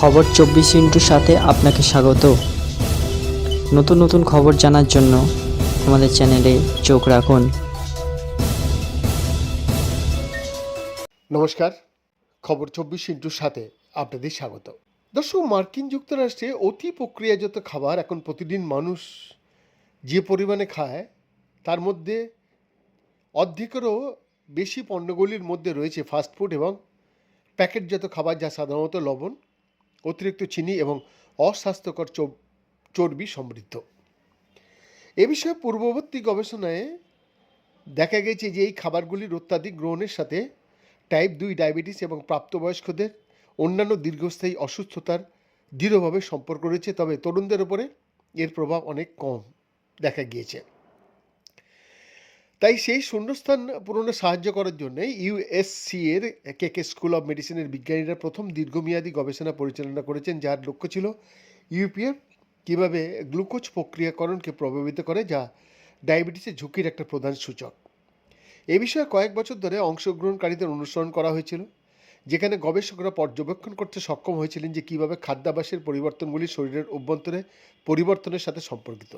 খবর চব্বিশ ইন্টুর সাথে আপনাকে স্বাগত। নতুন নতুন খবর জানার জন্য আমাদের চ্যানেলে চোখ রাখুন। নমস্কার, খবর চব্বিশ ইন্টুর সাথে আপনাদের স্বাগত। দর্শক, মার্কিন যুক্তরাষ্ট্রে অতি প্রক্রিয়াজাত খাবার এখন প্রতিদিন মানুষ যে পরিমাণে খায়, তার মধ্যে অর্ধেকেরও বেশি পণ্যগুলির মধ্যে রয়েছে ফাস্টফুড এবং প্যাকেটজাত খাবার, যা সাধারণত লবণ অতিরিক্ত চিনি এবং অস্বাস্থ্যকর চর্বি সমৃদ্ধ। এ বিষয়ে পূর্ববর্তী গবেষণায় দেখা গেছে যে এই খাবারগুলির অত্যাধিক গ্রহণের সাথে টাইপ দুই ডায়াবেটিস এবং প্রাপ্তবয়স্কদের অন্যান্য দীর্ঘস্থায়ী অসুস্থতার দৃঢ়ভাবে সম্পর্ক রয়েছে, তবে তরুণদের উপরে এর প্রভাব অনেক কম দেখা গিয়েছে। তাই সেই শূন্যস্থান পূরণে সাহায্য করার জন্য ইউএসসি এর কেকে স্কুল অফ মেডিসিনের বিজ্ঞানীরা প্রথম দীর্ঘমেয়াদী গবেষণা পরিচালনা করেছেন, যার লক্ষ্য ছিল ইউপিএফ কীভাবে গ্লুকোজ প্রক্রিয়াকরণকে প্রভাবিত করে, যা ডায়াবেটিসের ঝুঁকির একটা প্রধান সূচক। এ বিষয়ে কয়েক বছর ধরে অংশগ্রহণকারীদের অনুসরণ করা হয়েছিল, যেখানে গবেষকরা পর্যবেক্ষণ করতে সক্ষম হয়েছিলেন যে কীভাবে খাদ্যাভ্যাসের পরিবর্তনগুলি শরীরের অভ্যন্তরে পরিবর্তনের সাথে সম্পর্কিত।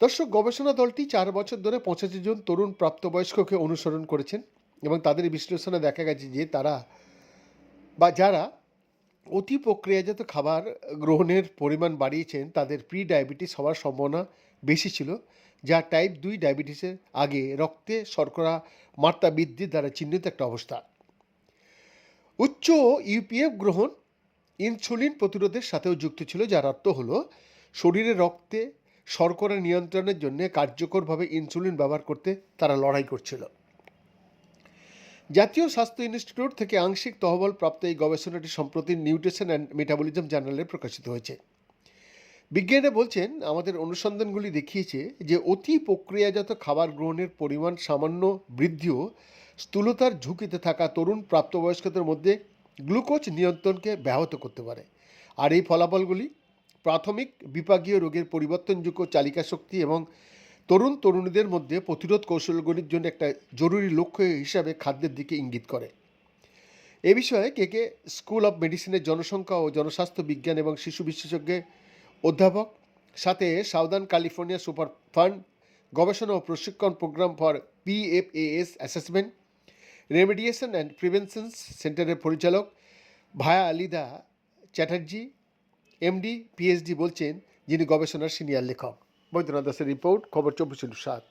দর্শক, গবেষণা দলটি চার বছর ধরে পঁচাশি জন তরুণ প্রাপ্তবয়স্ককে অনুসরণ করেছেন এবং তাদের বিশ্লেষণে দেখা গেছে যে তারা বা যারা অতি প্রক্রিয়াজাত খাবার গ্রহণের পরিমাণ বাড়িয়েছেন, তাদের প্রি ডায়াবেটিস হওয়ার সম্ভাবনা বেশি ছিল, যা টাইপ দুই ডায়াবেটিসের আগে রক্তে শর্করা মাত্রা বৃদ্ধির দ্বারা চিহ্নিত একটা অবস্থা। উচ্চ ইউপিএফ গ্রহণ ইনসুলিন প্রতিরোধের সাথেও যুক্ত ছিল, যার অর্থ হলো শরীরে রক্তে শর্করা নিয়ন্ত্রণের জন্য কার্যকরভাবে ইনসুলিন ব্যবহার করতে তারা লড়াই করছিল। জাতীয় স্বাস্থ্য ইনস্টিটিউট থেকে আংশিক তহবিল প্রাপ্ত এই গবেষণাটি সম্প্রতি নিউট্রিশন অ্যান্ড মেটাবলিজম জার্নালে প্রকাশিত হয়েছে। বিজ্ঞানীরা বলছেন, আমাদের অনুসন্ধানগুলি দেখিয়েছে যে অতি প্রক্রিয়াজাত খাবার গ্রহণের পরিমাণ সামান্য বৃদ্ধিও স্থূলতার ঝুঁকিতে থাকা তরুণ প্রাপ্তবয়স্কদের মধ্যে গ্লুকোজ নিয়ন্ত্রণকে ব্যাহত করতে পারে। আর এই ফলাফলগুলি প্রাথমিক বিপাকীয় রোগের পরিবর্তনযোগ্য চালিকা শক্তি এবং তরুণ তরুণীদের মধ্যে প্রতিরোধ কৌশলগুলির জন্য একটা জরুরি লক্ষ্য হিসাবে খাদ্যের দিকে ইঙ্গিত করে। এ বিষয়ে কে কে স্কুল অফ মেডিসিনের জনসংখ্যা ও জনস্বাস্থ্য বিজ্ঞান এবং শিশু বিশেষজ্ঞ অধ্যাপক, সাথে সাউদার্ন ক্যালিফোর্নিয়া সুপার ফান্ড গবেষণা ও প্রশিক্ষণ programme for PFAS assessment, remediation and prevention সেন্টারের পরিচালক ভায়া আলিদা চ্যাটার্জি এমডি পিএইচডি বলছেন যিনি গবেষণার সিনিয়র লেখক। বৈদ্যনাথ দাসের রিপোর্ট খবর চব্বিশ সাত।